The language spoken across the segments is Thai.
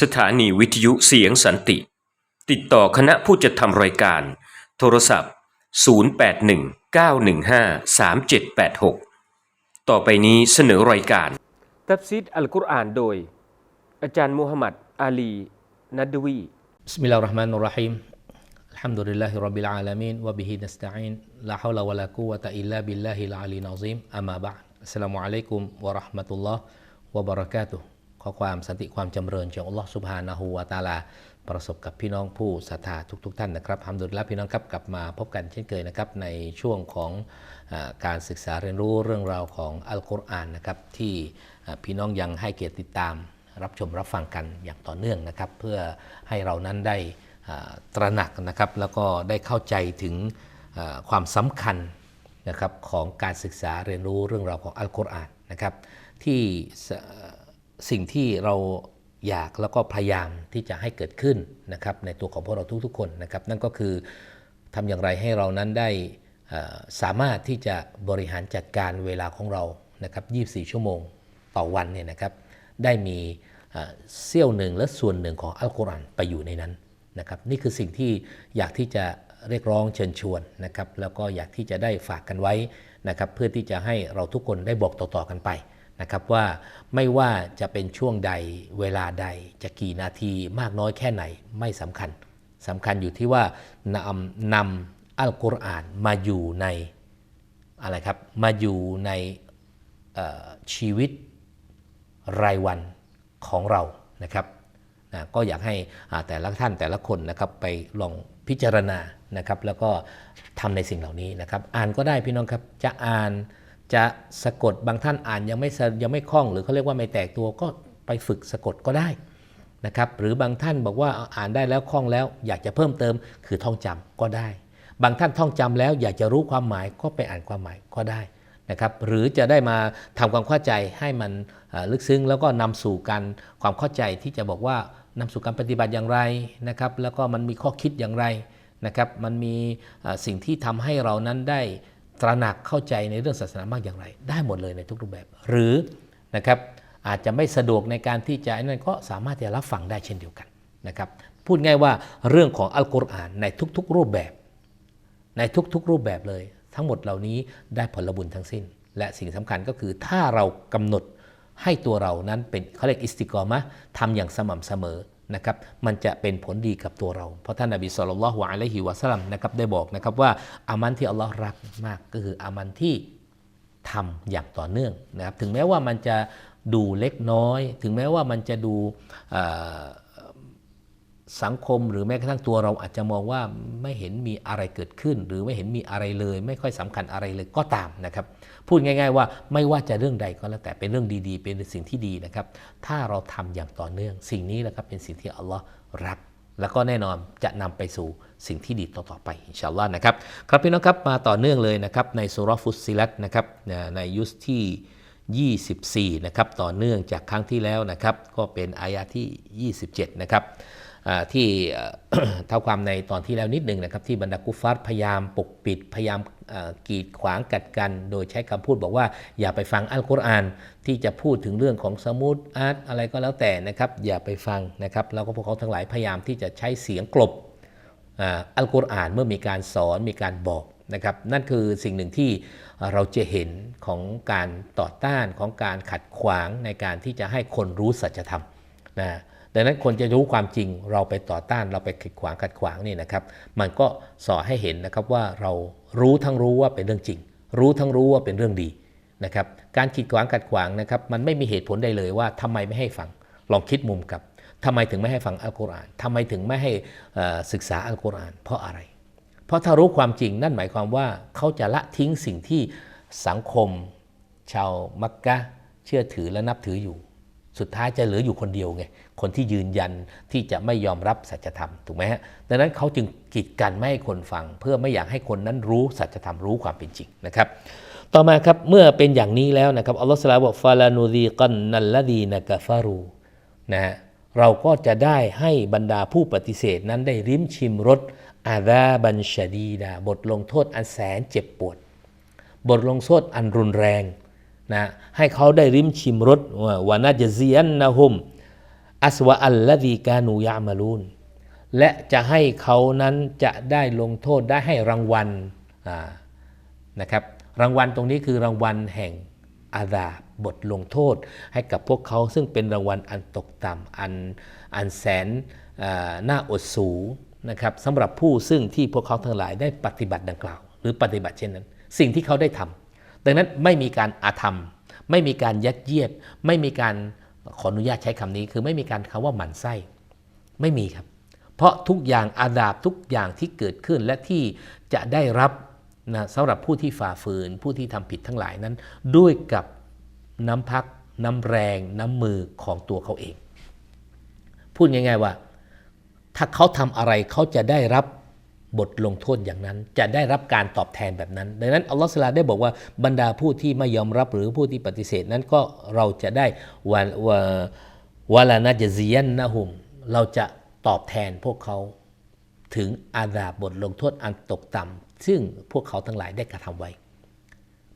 สถานีวิทยุเสียงสันติ ติดต่อคณะผู้จัดทำรายการ โทรศัพท์ 0819153786 ต่อไปนี้เสนอรายการตับซิดอัลกุรอานโดย อาจารย์มูฮัมหมัดอาลี นัดวีบิสมิลลาห์ราะห์มานุรราะฮีมี الحمد لله رب العالمين وبه نستعين لا حول ولا قوة إلا بالله العلي العظيم أما بعد السلام عليكم ورحمة الله وبركاته อความสันติความจำเริญจากอัลลอฮ์สุบฮานะฮูวาตาลา ประสบกับพี่น้องผู้ศรัทธาทุก ๆ ท่านนะครับฮัมดุลิลละพี่น้องครับกลับมาพบกันเช่นเคยนะครับในช่วงของอการศึกษาเรียนรู้เรื่องราวของอัลกุรอานนะครับที่พี่น้องยังให้เกียรติติดตาม รับชมรับฟังกันอย่างต่อเนื่องนะครับ เพื่อให้เรานั้นได้ตระหนักนะครับแล้วก็ได้เข้าใจถึงความสำคัญนะครับของการศึกษาเรียนรู้เรื่องราวของอัลกุรอานนะครับที่ สิ่งที่เราอยากแล้วก็พยายามที่จะให้เกิดขึ้นนะครับในตัวของพวกเราทุกๆคนนะครับ นั่นก็คือทำอย่างไรให้เรานั้นได้สามารถที่จะบริหารจัดการเวลาของเรานะครับ 24 ชั่วโมงต่อวันเนี่ยนะครับ ได้มีเสี้ยวหนึ่งและส่วนหนึ่งของอัลกุรอานไปอยู่ในนั้นนะครับ นี่คือสิ่งที่อยากที่จะเรียกร้องเชิญชวนนะครับ แล้วก็อยากที่จะได้ฝากกันไว้นะครับ เพื่อที่จะให้เราทุกคนได้บอกต่อๆกันไป นะครับว่าไม่ว่าจะเป็นช่วงใดเวลาใดจะกี่นาทีมากน้อยแค่ไหนไม่สำคัญสำคัญอยู่ที่ว่านำนำอัลกุรอานมาอยู่ในอะไรครับมาอยู่ในชีวิตรายวันของเรานะครับนะก็อยากให้แต่ละท่านแต่ละคนนะครับไปลองพิจารณานะครับ แล้วก็ทำในสิ่งเหล่านี้นะครับ อ่านก็ได้พี่น้องครับจะอ่าน จะสะกดบางท่านอ่านยังไม่ยังไม่คล่อง หรือเขาเรียกว่าไม่แตกตัวก็ไปฝึกสะกดก็ได้นะครับหรือบางท่านบอกว่าอ่านได้แล้วคล่องแล้ว อยากจะเพิ่มเติมคือท่องจำก็ได้ บางท่านท่องจำแล้วอยากจะรู้ความหมายก็ไปอ่านความหมายก็ได้นะครับหรือจะได้มาทำความเข้าใจให้มันลึกซึ้งแล้วก็นำสู่การความเข้าใจที่จะบอกว่านำสู่การปฏิบัติอย่างไรนะครับแล้วก็มันมีข้อคิดอย่างไรนะครับมันมีสิ่งที่ทำให้เรานั้นได้ ตระหนักเข้าใจในเรื่องศาสนามากอย่างไร ได้หมดเลยในทุกรูปแบบ หรือนะครับอาจจะไม่สะดวกในการที่จะนั่นก็สามารถจะรับฟังได้เช่นเดียวกันนะครับพูดง่ายว่าเรื่องของอัลกุรอานในทุกๆรูปแบบ ในทุกๆรูปแบบเลย ทั้งหมดเหล่านี้ได้ผลบุญทั้งสิ้น และสิ่งสำคัญก็คือถ้าเรากำหนดให้ตัวเรานั้นเป็นเขาเรียกอิสติกรอมะทำอย่างสม่ำเสมอ นะครับมันจะเป็นผลดีกับตัวเรา เพราะท่านนบีสุลต่านละฮ์อะลัยฮิวะสัลลัมนะครับได้บอกนะครับว่าอามันที่อัลลอฮ์รักมากก็คืออามันที่ทำอย่างต่อเนื่องนะครับถึงแม้ว่ามันจะดูเล็กน้อย ถึงแม้ว่ามันจะดูสังคมหรือแม้กระทั่งตัวเราอาจจะมองว่าไม่เห็นมีอะไรเกิดขึ้น หรือไม่เห็นมีอะไรเลย ไม่ค่อยสำคัญอะไรเลยก็ตามนะครับ พูดง่าย ๆ ว่าไม่ว่าจะเรื่องใดก็แล้วแต่เป็นเรื่องดีๆ เป็นสิ่งที่ดีนะครับ ถ้าเราทำอย่างต่อเนื่อง สิ่งนี้แหละครับเป็นสิ่งที่อัลลอฮ์รัก แล้วก็แน่นอนจะนำไปสู่สิ่งที่ดีต่อๆไปอินชาอัลลอฮ์นะครับครับพี่น้องครับมาต่อเนื่องเลยนะครับในสุรฟุสซิลัตนะครับในยุสที่ 24 นะครับต่อเนื่องจากครั้งที่แล้วนะครับก็เป็นอายะที่ 27 นะครับ ที่เท่าความในตอนที่แล้วนิดหนึ่งนะครับที่บรรดากุฟาร์พยายามปกปิดพยายามกีดขวางกัดกัน โดยใช้คำพูดบอกว่าอย่าไปฟังอัลกุรอานที่จะพูดถึงเรื่องของสมุดอาร์ตอะไรก็แล้วแต่นะครับอย่าไปฟังนะครับแล้วก็พวกเขาทั้งหลายพยายามที่จะใช้เสียงกลบอัลกุรอานเมื่อมีการสอนมีการบอกนะครับนั่นคือสิ่งหนึ่งที่เราจะเห็นของการต่อต้านของการขัดขวางในการที่จะให้คนรู้สัจธรรมนะ ดังนั้นคนจะรู้ความจริงเราไปต่อต้านเราไปขัดขวางขัดขวางนี่นะครับ มันก็สอนให้เห็นนะครับว่าเรารู้ทั้งรู้ว่าเป็นเรื่องจริง รู้ทั้งรู้ว่าเป็นเรื่องดีนะครับการขีดขวางขัดขวางนะครับมันไม่มีเหตุผลใดเลยว่าทำไมไม่ให้ฟังลองคิดมุมกับทำไมถึงไม่ให้ฟังอัลกุรอานทำไมถึงไม่ให้ศึกษาอัลกุรอาน เพราะอะไร เพราะถ้ารู้ความจริงนั่นหมายความว่าเขาจะละทิ้งสิ่งที่สังคม ชาวมักกะเชื่อถือและนับถืออยู่ สุดท้ายจะเหลืออยู่คนเดียวไง คนที่ยืนยันที่จะไม่ยอมรับสัจธรรมถูกไหมฮะ ดังนั้นเขาจึงกีดกันไม่ให้คนฟัง เพื่อไม่อยากให้คนนั้นรู้สัจธรรมรู้ความเป็นจริงนะครับ ต่อมาครับเมื่อเป็นอย่างนี้แล้วนะครับอัลลอฮฺสลาบอกฟาลานูดีกันนัลลดีนกฟารูนะฮะเราก็จะได้ให้บรรดาผู้ปฏิเสธนั้นได้ริมชิมรสอาดาบันชดีดาบทลงโทษอันแสนเจ็บปวด บทลงโทษอันรุนแรง นะให้เขาได้ริมชิมรสวานาจะเซียนนะฮุมอัสวะอัลละดีกานูยามาลูนและจะให้เขานั้นจะได้ลงโทษได้ให้รางวัลนะครับรางวัลตรงนี้คือรางวัลแห่งอาดาบบทลงโทษ ให้กับพวกเขาซึ่งเป็นรางวัลอันตกต่ำอันอันแสนน่าอดสูนะครับสำหรับผู้ซึ่งที่พวกเขาทั้งหลายได้ปฏิบัติดังกล่าว หรือปฏิบัติเช่นนั้น สิ่งที่เขาได้ทำ ดังนั้นไม่มีการอาธรรม ไม่มีการยัดเยียด ไม่มีการขออนุญาตใช้คำนี้ คือไม่มีการคำว่าหมั่นไส้ไม่มีครับ เพราะทุกอย่างอาดาบทุกอย่างที่เกิดขึ้นและที่จะได้รับนะสำหรับผู้ที่ฝ่าฝืน ผู้ที่ทำผิดทั้งหลายนั้น ด้วยกับน้ำพัก น้ำแรง น้ำมือของตัวเขาเอง พูดง่าย ๆว่า ถ้าเขาทำอะไรเขาจะได้รับ บทลงโทษอย่างนั้น จะได้รับการตอบแทนแบบนั้น ดังนั้นอัลลอฮฺสลาได้บอกว่าบรรดาผู้ที่ไม่ยอมรับหรือผู้ที่ปฏิเสธนั้นก็เราจะได้วะวะวลานาจซียนนะฮุมเราจะตอบแทนพวกเขาถึงอาดาบบทลงโทษอันตกต่ำซึ่งพวกเขาทั้งหลายได้กระทำไว้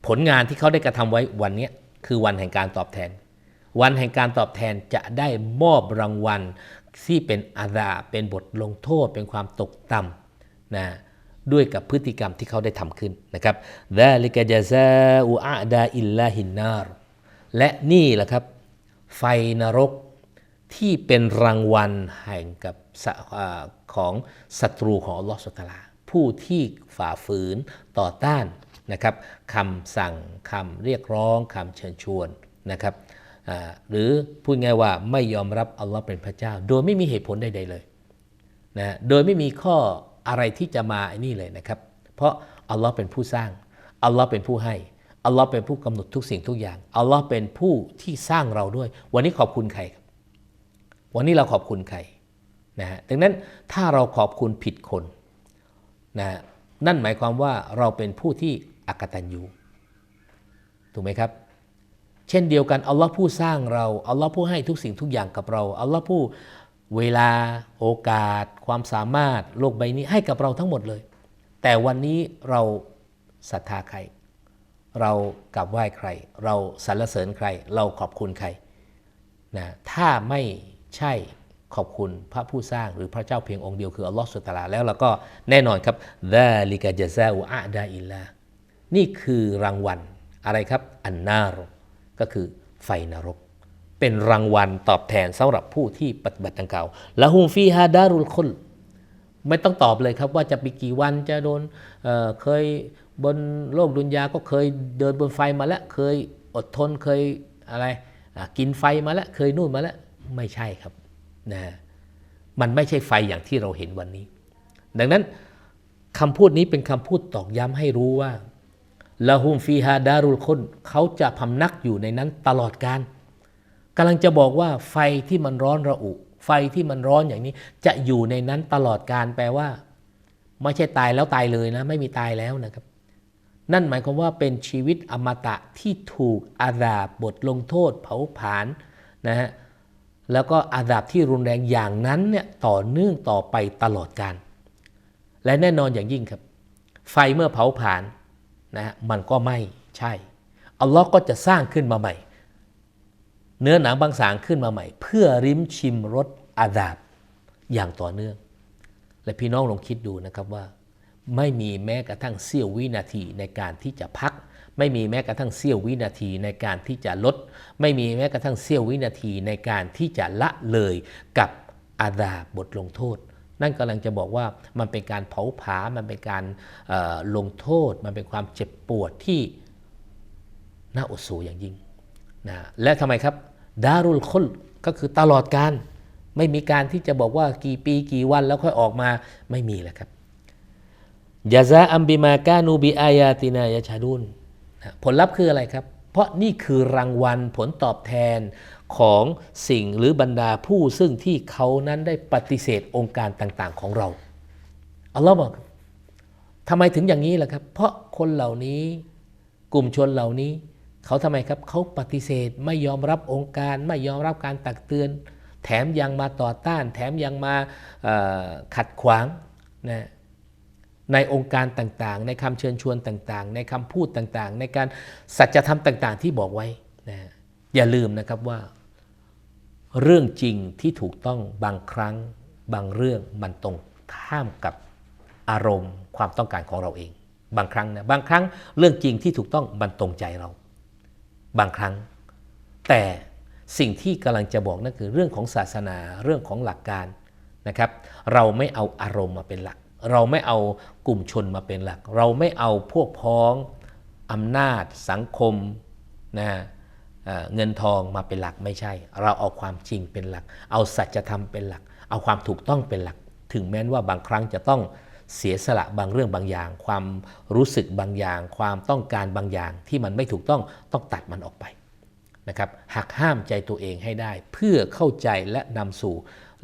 ผลงานที่เขาได้กระทำไว้วันนี้คือวันแห่งการตอบแทน วันแห่งการตอบแทนจะได้มอบรางวัลที่เป็นอาดาบเป็นบทลงโทษเป็นความตกต่ำ นะด้วยกับพฤติกรรมที่เขาได้ทำขึ้นนะครับดาลิกะจาซาอูอาดาอิลลาฮินนาร และนี่แหละครับ ไฟนรกที่เป็นรางวัลแห่งกับของศัตรูของอัลลอฮฺสุลา ผู้ที่ฝ่าฝืนต่อต้านนะครับคำสั่งคำเรียกร้องคำเชิญชวนนะครับหรือพูดง่ายว่าไม่ยอมรับอัลลอฮ์เป็นพระเจ้า โดยไม่มีเหตุผลใดๆเลยนะโดยไม่มีข้อ อะไรที่จะมาไอ้นี่เลยนะครับ เพราะอัลลอฮ์เป็นผู้สร้างอัลลอฮ์เป็นผู้ให้อัลลอฮ์เป็นผู้กำหนดทุกสิ่งทุกอย่างอัลลอฮ์เป็นผู้ที่สร้างเราด้วย วันนี้ขอบคุณใครครับ วันนี้เราขอบคุณใครนะฮะดังนั้นถ้าเราขอบคุณผิดคนนะนั่นหมายความว่าเราเป็นผู้ที่อกตันยูถูกไหมครับ เช่นเดียวกันอัลลอฮ์ผู้สร้างเราอัลลอฮ์ผู้ให้ทุกสิ่งทุกอย่างกับเราอัลลอฮ์ผู้ เวลาโอกาส ความสามารถโลกใบนี้ให้กับเราทั้งหมดเลย แต่วันนี้เราศรัทธาใคร เรากราบไหว้ใคร เราสรรเสริญใคร เราขอบคุณใครนะถ้าไม่ใช่ขอบคุณพระผู้สร้างหรือพระเจ้าเพียงองค์เดียวคืออัลลอฮฺสุตาราแล้วเราก็แน่นอนครับดาลิกะจซาอุอะดาอิลลานี่คือรางวัลอะไรครับ อันนารก็คือไฟนรก เป็นรางวัลตอบแทนสำหรับผู้ที่ปฏิบัติดังกล่าวละฮุมฟีฮาดารุลคุลไม่ต้องตอบเลยครับว่าจะไปกี่วันจะโดนเเคยบนโลกดุนยาก็เคยเดินบนไฟมาแล้ว เคยอดทนเคยอะไรกินไฟมาแล้ว เคยนู่นมาแล้ว ไม่ใช่ครับนะมันไม่ใช่ไฟอย่างที่เราเห็นวันนี้ ดังนั้นคำพูดนี้เป็นคำพูดตอกย้ำให้รู้ว่าละฮุมฟีฮาดารุลคนเขาจะพำนักอยู่ในนั้นตลอดการ กำลังจะบอกว่าไฟที่มันร้อนระอุ ไฟที่มันร้อนอย่างนี้จะอยู่ในนั้นตลอดการแปลว่า ไม่ใช่ตายแล้วตายเลยนะ ไม่มีตายแล้วนะครับ นั่นหมายความว่าเป็นชีวิตอมตะที่ถูกอาดาบบทลงโทษ เผาผลาญนะฮะแล้วก็อาดาบที่รุนแรงอย่างนั้นเนี่ยต่อเนื่องต่อไปตลอดการและแน่นอนอย่างยิ่งครับ ไฟเมื่อเผาผลาญนะฮะมันก็ไม่ใช่อัลลอฮ์ก็จะสร้างขึ้นมาใหม่ เนื้อหนังบางสางขึ้นมาใหม่ เพื่อริมชิมรสอาดาบอย่างต่อเนื่อง และพี่น้องลองคิดดูนะครับว่า ไม่มีแม้กระทั่งเสี้ยววินาทีในการที่จะพัก ไม่มีแม้กระทั่งเสี้ยววินาทีในการที่จะลด ไม่มีแม้กระทั่งเสี้ยววินาทีในการที่จะละเลยกับอาดาบบทลงโทษ นั่นกำลังจะบอกว่ามันเป็นการเผาผลาญมันเป็นการลงโทษ มันเป็นความเจ็บปวดที่น่าอดสูอย่างยิ่งนะและทำไมครับ ดารุลคุลก็คือตลอดการ ไม่มีการที่จะบอกว่ากี่ปีกี่วันแล้วค่อยออกมาไม่มีแล้วครับยาซาอัมบิมากานูบิอายาตินายาชาดุนผลลัพธ์คืออะไรครับ เพราะนี่คือรางวัลผลตอบแทนของสิ่งหรือบรรดาผู้ซึ่งที่เขานั้นได้ปฏิเสธองค์การต่างๆของเราอัลลอฮ์บอกทำไมถึงอย่างนี้ล่ะครับ เพราะคนเหล่านี้กลุ่มชนเหล่านี้ เขาทำไมครับเขาปฏิเสธไม่ยอมรับองค์การ ไม่ยอมรับการตักเตือน แถมยังมาต่อต้าน แถมยังมาขัดขวางนะในองค์การต่างๆ ในคำเชิญชวนต่างๆ ในคำพูดต่างๆ ในการสัจธรรมต่าง ๆ ที่บอกไว้นะอย่าลืมนะครับว่า เรื่องจริงที่ถูกต้องบางครั้งบางเรื่องมันตรงข้ามกับอารมณ์ความต้องการของเราเอง บางครั้งนะบางครั้งเรื่องจริงที่ถูกต้องมันตรงใจเรา บางครั้ง แต่สิ่งที่กำลังจะบอกนั่นคือเรื่องของศาสนาเรื่องของหลักการนะครับ เราไม่เอาอารมณ์มาเป็นหลัก เราไม่เอากลุ่มชนมาเป็นหลัก เราไม่เอาพวกพ้องอำนาจ สังคมนะเงินทองมาเป็นหลักไม่ใช่ เราเอาความจริงเป็นหลัก เอาสัจธรรมเป็นหลัก เอาความถูกต้องเป็นหลัก ถึงแม้ว่าบางครั้งจะต้อง เสียสละบางเรื่องบางอย่าง ความรู้สึกบางอย่าง ความต้องการบางอย่างที่มันไม่ถูกต้องต้องตัดมันออกไปนะครับหักห้ามใจตัวเองให้ได้ เพื่อเข้าใจและนำสู่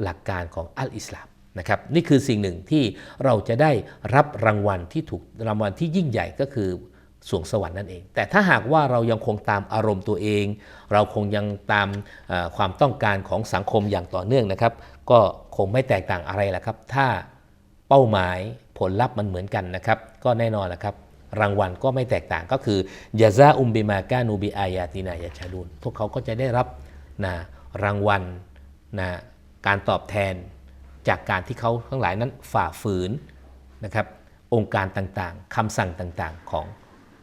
หลักการของอัลอิสลามนะครับนี่คือสิ่งหนึ่งที่เราจะได้รับรางวัลที่ถูกรางวัลที่ยิ่งใหญ่ก็คือสวงสวรรค์นั่นเอง แต่ถ้าหากว่าเรายังคงตามอารมณ์ตัวเอง เราคงยังตามความต้องการของสังคมอย่างต่อเนื่องนะครับ ก็คงไม่แตกต่างอะไรแหละครับ ถ้า เป้าหมายผลลัพธ์มันเหมือนกันนะครับ ก็แน่นอนแหละครับ รางวัลก็ไม่แตกต่างก็คือยาซาอุมบิมากานูบิอายาตินายาชาดูนพวกเขาก็จะได้รับนะรางวัลนะการตอบแทนจากการที่เขาทั้งหลายนั้นฝ่าฝืนนะครับองค์การต่างๆคำสั่งต่างๆของ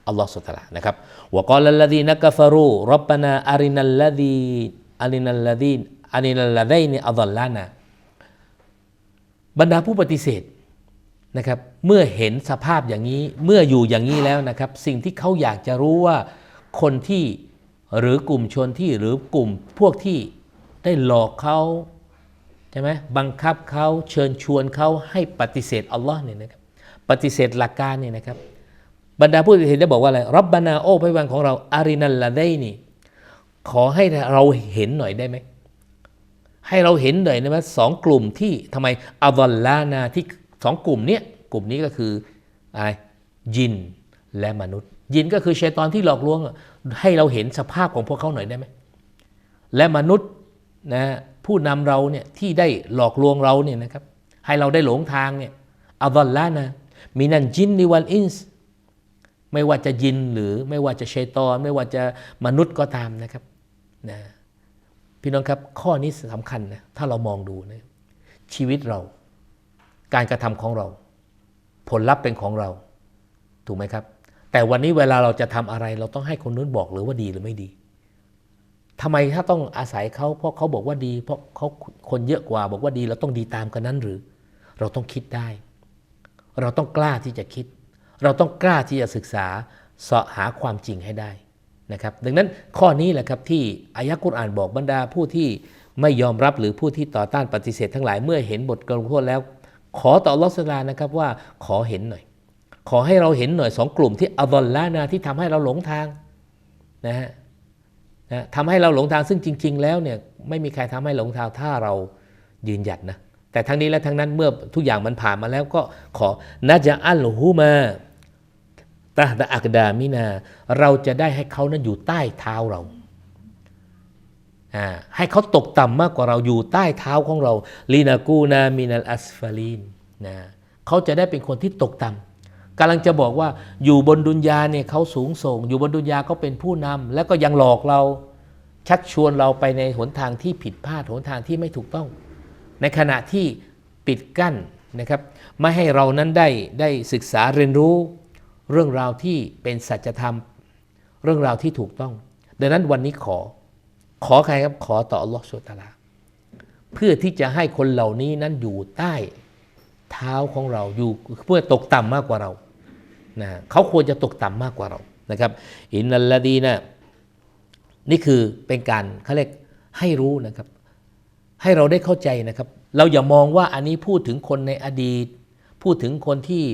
อัลลอฮฺสุตลานะครับวกอลัลลดีนักฟารูรับบานาอารินัลลดีอารินัลลดีอารินัลลดีนอัลลานะบรรดาผู้ปฏิเสธ นะครับเมื่อเห็นสภาพอย่างนี้เมื่ออยู่อย่างนี้แล้วนะครับ สิ่งที่เขาอยากจะรู้ว่าคนที่หรือกลุ่มชนที่หรือกลุ่มพวกที่ได้หลอกเขาใช่ไหมบังคับเขาเชิญชวนเขาให้ปฏิเสธอัลลอฮ์เนี่ยนะครับปฏิเสธหลักการเนี่ยนะครับ บรรดาผู้ปฏิเสธได้บอกว่าอะไรรับบานาโอพระวันของเราอารินัลลาได้นี่ขอให้เราเห็นหน่อยได้ไหมให้เราเห็นหน่อยนะว่าสองกลุ่มที่ทำไมอัลลานาที่ สองกลุ่มเนี้ยกลุ่มนี้ก็คืออะไรยินและมนุษย์ ยินก็คือเชตอนที่หลอกลวง ให้เราเห็นสภาพของพวกเขาหน่อยได้ไหมและมนุษย์นะผู้นำเราเนี่ยที่ได้หลอกลวงเราเนี่ยนะครับให้เราได้หลงทางเนี่ยอัลลานะมินันจินนิวัลอินส์ไม่ว่าจะยินหรือไม่ว่าจะเชตอน ไม่ว่าจะมนุษย์ก็ตามนะครับนะพี่น้องครับข้อนี้สำคัญนะถ้าเรามองดูนะชีวิตเรา การกระทำของเรา ผลลัพธ์เป็นของเรา ถูกไหมครับ แต่วันนี้เวลาเราจะทำอะไร เราต้องให้คนนู้นบอกหรือว่าดีหรือไม่ดีทำไมถ้าต้องอาศัยเขาเพราะเขาบอกว่าดี เพราะเขาคนเยอะกว่าบอกว่าดี เราต้องดีตามกันนั้นหรือ เราต้องคิดได้ เราต้องกล้าที่จะคิด เราต้องกล้าที่จะศึกษาเสาะหาความจริงให้ได้นะครับ ดังนั้นข้อนี้แหละครับที่อายะกุรอานบอกบรรดาผู้ที่ไม่ยอมรับหรือผู้ที่ต่อต้านปฏิเสธทั้งหลายเมื่อเห็นบทกลงโทษแล้ว ขอต่ออัลอสลานะครับว่าขอเห็นหน่อย ขอให้เราเห็นหน่อยสองกลุ่มที่อัลลอฮฺนาที่ทำให้เราหลงทางนะฮะนะทำให้เราหลงทางซึ่งจริง ๆ แล้วเนี่ยไม่มีใครทำให้หลงทางถ้าเรายืนหยัดนะแต่ทั้งนี้และทั้งนั้นเมื่อทุกอย่างมันผ่านมาแล้วก็ขอนะจะอัลฮูมาตาตะอักดามินา เราจะได้ให้เขานั้นอยู่ใต้เท้าเรา ให้เขาตกต่ำมากกว่าเราอยู่ใต้เท้าของเราลีนากูนามินัลอัสฟาลีนนะเขาจะได้เป็นคนที่ตกต่ำกำลังจะบอกว่าอยู่บนดุนยาเนี่ยเขาสูงส่ง อยู่บนดุนยาเขาเป็นผู้นำแล้วก็ยังหลอกเราชักชวนเราไปในหนทางที่ผิดพลาดหนทางที่ไม่ถูกต้อง ในขณะที่ปิดกั้นนะครับไม่ให้เรานั้นได้ได้ศึกษาเรียนรู้เรื่องราวที่เป็นสัจธรรม เรื่องราวที่ถูกต้อง ดังนั้นวันนี้ขอ ขอใครครับขอต่ออัลลอฮฺสุลตาราเพื่อที่จะให้คนเหล่านี้นั้นอยู่ใต้เท้าของเราอยู่เพื่อตกต่ำมากกว่าเรานะเขาควรจะตกต่ำมากกว่าเรานะครับ อินนัลลดีนะนี่คือเป็นการเขาเรียกให้รู้นะครับ ให้เราได้เข้าใจนะครับ เราอย่ามองว่าอันนี้พูดถึงคนในอดีต พูดถึงคนที่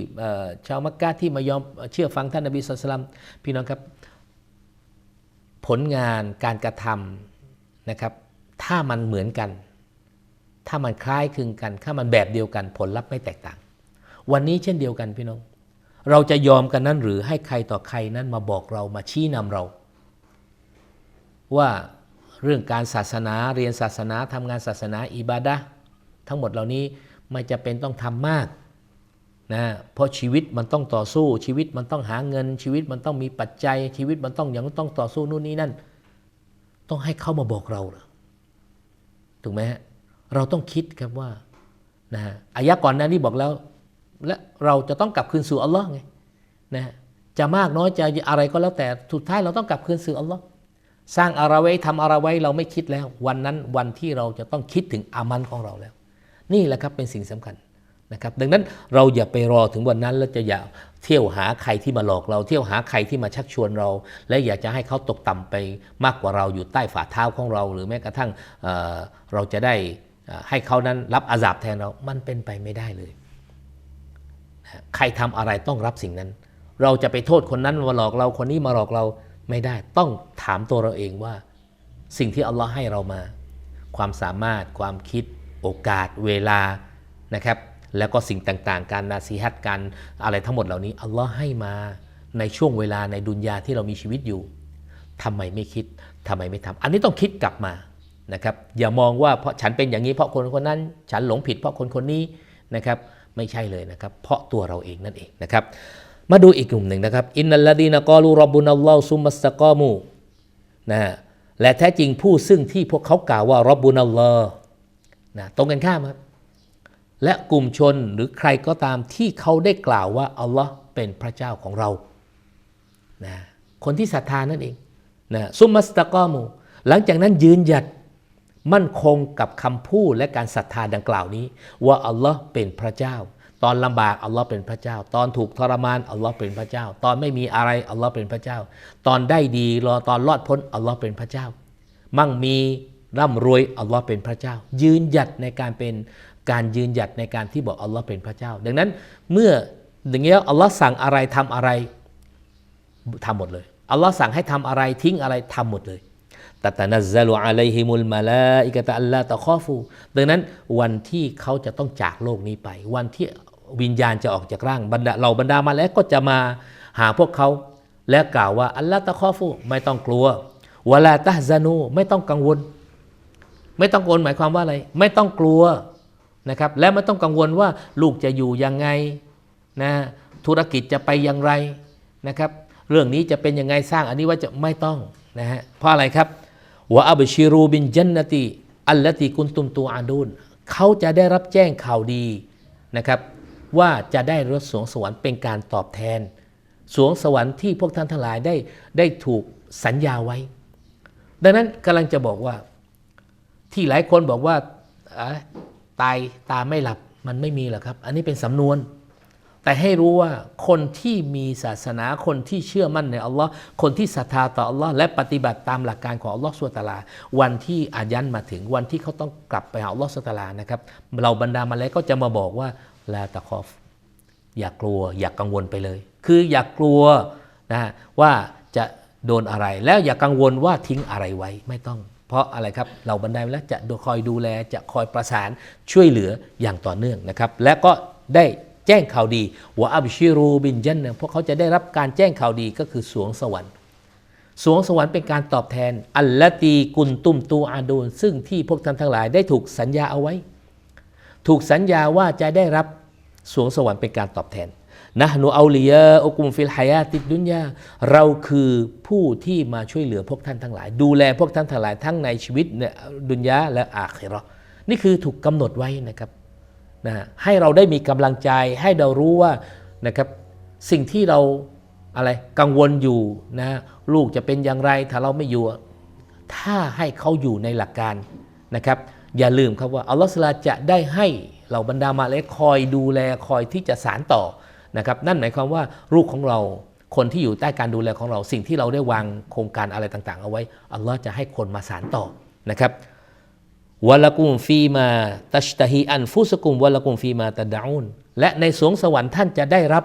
ชาวมักกะที่มายอมเชื่อฟังท่านนบีสุลต่านพี่น้องครับ ผลงานการกระทำ นะครับ ถ้ามันเหมือนกัน ถ้ามันคล้ายคลึงกัน ถ้ามันแบบเดียวกัน ผลลัพธ์ไม่แตกต่าง วันนี้เช่นเดียวกันพี่น้อง เราจะยอมกันนั้นหรือให้ใครต่อใครนั้นมาบอกเรามาชี้นำเรา ว่าเรื่องการศาสนาเรียนศาสนาทำงานศาสนาอิบาดะทั้งหมดเหล่านี้ไม่จะเป็นต้องทำมากนะเพราะชีวิตมันต้องต่อสู้ชีวิตมันต้องหาเงินชีวิตมันต้องมีปัจจัยชีวิตมันต้องอย่างต้องต่อสู้นู่นนี่นั่น ต้องให้เขามาบอกเราเหรอถูกไหมฮะเราต้องคิดครับว่านะฮะอายะก่อนหน้านี้บอกแล้ว และเราจะต้องกลับคืนสู่อัลลอฮ์ไงนะจะมากน้อยจะอะไรก็แล้วแต่สุดท้ายเราต้องกลับคืนสู่อัลลอฮ์สร้างอะไรไว้ทำอะไรไว้เราไม่คิดแล้ว วันนั้นวันที่เราจะต้องคิดถึงอามันของเราแล้ว นี่แหละครับเป็นสิ่งสำคัญนะครับ ดังนั้นเราอย่าไปรอถึงวันนั้นแล้วจะอย่า เที่ยวหาใครที่มาหลอกเรา เที่ยวหาใครที่มาชักชวนเรา และอยากจะให้เขาตกต่ำไปมากกว่าเราอยู่ใต้ฝ่าเท้าของเรา หรือแม้กระทั่งเเราจะได้ให้เขานั้นรับอาสาบแทนเรา มันเป็นไปไม่ได้เลยใครทำอะไรต้องรับสิ่งนั้น เราจะไปโทษคนนั้นมาหลอกเราคนนี้มาหลอกเราไม่ได้ ต้องถามตัวเราเองว่า สิ่งที่อัลลอฮ์ให้เรามา ความสามารถความคิด โอกาส เวลานะครับ แล้วก็สิ่งต่างๆ การนาซีฮัตการอะไรทั้งหมดเหล่านี้อัลลอฮ์ให้มาในช่วงเวลาในดุนยาที่เรามีชีวิตอยู่ทำไมไม่คิดทำไมไม่ทำอันนี้ต้องคิดกลับมานะครับอย่ามองว่าเพราะฉันเป็นอย่างนี้เพราะคนคนนั้น ฉันหลงผิดเพราะคนคนนี้นะครับไม่ใช่เลยนะครับ เพราะตัวเราเองนั่นเองนะครับมาดูอีกกลุ่มหนึ่งนะครับอินนัลลดีนกอลูรบบุนัลลอฮซุมมัสตะกอมูนะและแท้จริงผู้ซึ่งที่พวกเขากล่าวว่ารบบุนัลลอฮ์นะตรงกันข้ามครับ และกลุ่มชนหรือใครก็ตามที่เขาได้กล่าวว่าอัลลอฮ์เป็นพระเจ้าของเรานะคนที่ศรัทธานั่นเองนะซุมมัสตะกอมู หลังจากนั้นยืนหยัดมั่นคงกับคำพูดและการศรัทธาดังกล่าวนี้ ว่าอัลลอฮ์เป็นพระเจ้า ตอนลำบากอัลลอฮ์เป็นพระเจ้า ตอนถูกทรมานอัลลอฮ์เป็นพระเจ้า ตอนไม่มีอะไรอัลลอฮ์เป็นพระเจ้า ตอนได้ดีรอตอนรอดพ้นอัลลอฮ์เป็นพระเจ้า มั่งมีร่ำรวยอัลลอฮ์เป็นพระเจ้า ยืนหยัดในการเป็น การยืนหยัดในการที่บอกอัลลอฮ์เป็นพระเจ้า ดังนั้นเมื่ออย่างเงี้ยอัลลอฮ์สั่งอะไรทำอะไรทำหมดเลยอัลลอฮ์สั่งให้ทำอะไรทิ้งอะไรทำหมดเลยตตนัซซาลุอะลัยฮิมุลมาลาอิกะตะอัลลาตะคอฟู ดังนั้นวันที่เขาจะต้องจากโลกนี้ไป วันที่วิญญาณจะออกจากร่างบรรดาเราบรรดามาแล้วก็จะมาหาพวกเขา และกล่าวว่าอัลลาตะคอฟูไม่ต้องกลัววลาตะซานูไม่ต้องกังวล ไม่ต้องกังวลหมายความว่าอะไร ไม่ต้องกลัว นะครับและไม่ต้องกังวลว่าลูกจะอยู่ยังไงนะธุรกิจจะไปอย่างไรนะครับเรื่องนี้จะเป็นยังไงสร้างอันนี้ว่าจะไม่ต้องนะฮะเพราะอะไรครับวะอับชิรูบินจันนติอัลลติกุนตุมตูอาดูนเขาจะได้รับแจ้งข่าวดีนะครับว่าจะได้รถสวงสวรรค์เป็นการตอบแทน สวงสวรรค์ที่พวกท่านทั้งหลายได้ได้ถูกสัญญาไว้ ดังนั้นกำลังจะบอกว่าที่หลายคนบอกว่า ตายตาไม่หลับมันไม่มีหรอกครับ อันนี้เป็นสำนวน แต่ให้รู้ว่าคนที่มีศาสนาคนที่เชื่อมั่นในอัลลอฮ์คนที่ศรัทธาต่ออัลลอฮ์และปฏิบัติตามหลักการของอัลลอฮ์สุตลา วันที่อายันมาถึงวันที่เขาต้องกลับไปหาอัลลอฮ์สุตลานะครับเราบรรดามาแล้วก็จะมาบอกว่าลาตะคอฟ อย่ากลัวอย่ากกังวลไปเลย คืออย่ากลัวนะว่าจะโดนอะไรแล้วอย่ากังวลว่าทิ้งอะไรไว้ไม่ต้อง เพราะอะไรครับเราบรรดาแล้วจะคอยดูแลจะคอยประสานช่วยเหลืออย่างต่อเนื่องนะครับและก็ได้แจ้งข่าวดีว่าอับชิรูบินจันเนี่ยพวกเขาจะได้รับการแจ้งข่าวดีก็คือสวงสวรรค์สวงสวรรค์เป็นการตอบแทน อัลละตีกุนตุมตูอาดูนซึ่งที่พวกท่านทั้งหลายได้ถูกสัญญาเอาไว้ ถูกสัญญาว่าจะได้รับสวงสวรรค์เป็นการตอบแทน นะหนูเอาลียะอุกุมฟิลฮายาติดดุนยาเราคือผู้ที่มาช่วยเหลือพวกท่านทั้งหลาย ดูแลพวกท่านทั้งหลายทั้งในชีวิตเนี่ยดุนยาและอาคิราะห์นี่คือถูกกำหนดไว้นะครับนะให้เราได้มีกำลังใจให้เรารู้ว่านะครับสิ่งที่เราอะไรกังวลอยู่นะลูกจะเป็นอย่างไรถ้าเราไม่อยู่ ถ้าให้เขาอยู่ในหลักการนะครับ อย่าลืมครับว่าอัลลอฮฺสลาจะได้ให้เหล่าบรรดามาเลคอยดูแลคอยที่จะสารต่อ นะครับนั่นหมายความว่าลูกของเราคนที่อยู่ใต้การดูแลของเราสิ่งที่เราได้วางโครงการอะไรต่างๆ เอาไว้อัลลอฮ์จะให้คนมาสารต่อนะครับวะลกุมฟีมาตัชตฮีอันฟุสกุมวะลกุมฟีมาตะดาอุนและในสวงสวรรค์ท่านจะได้รับ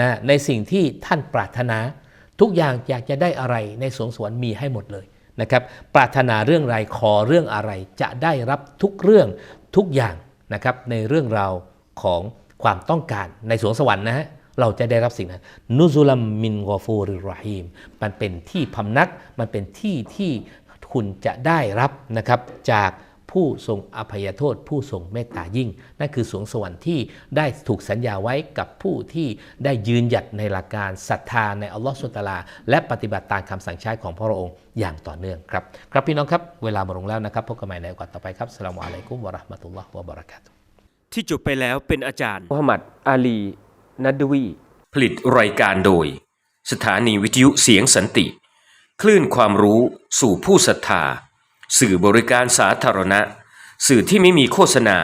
นะในสิ่งที่ท่านปรารถนา ทุกอย่างอยากจะได้อะไรในสวงสวรรค์มีให้หมดเลยนะครับปรารถนาเรื่องไรขอเรื่องอะไรจะได้รับทุกเรื่องทุกอย่างนะครับในเรื่องราวของ ความต้องการในสวงสวรรค์นะฮะเราจะได้รับสิ่งนั้นนุซุลัมมินกอฟูริรราฮีมมันเป็นที่พำนัก มันเป็นที่ที่คุณจะได้รับนะครับจากผู้ทรงอภัยโทษ ผู้ทรงเมตตายิ่ง นั่นคือสวงสวรรค์ที่ได้ถูกสัญญาไว้กับผู้ที่ได้ยืนหยัดในหลักการศรัทธาในอัลลอฮฺสุลตาราและปฏิบัติตามคำสั่งใช้ของพระองค์อย่างต่อเนื่องครับ ครับพี่น้องครับ เวลาหมดลงแล้วนะครับพบกันใหม่ในโอกาสต่อไปครับสลามอะลัยกุมวะราะห์มะตุลลอฮ์วะบะเราะกาตุ ที่จบไปแล้วเป็นอาจารย์มุฮัมมัดอาลีนัดวีผลิตรายการโดย สถานีวิทยุเสียงสันติ คลื่นความรู้สู่ผู้ศรัทธา สื่อบริการสาธารณะ สื่อที่ไม่มีโฆษณา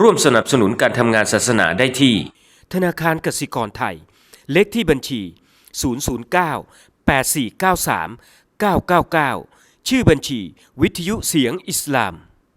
ร่วมสนับสนุนการทำงานศาสนาได้ที่ ธนาคารกสิกรไทย เลขที่บัญชี 009 8493 999 ชื่อบัญชี วิทยุเสียงอิสลาม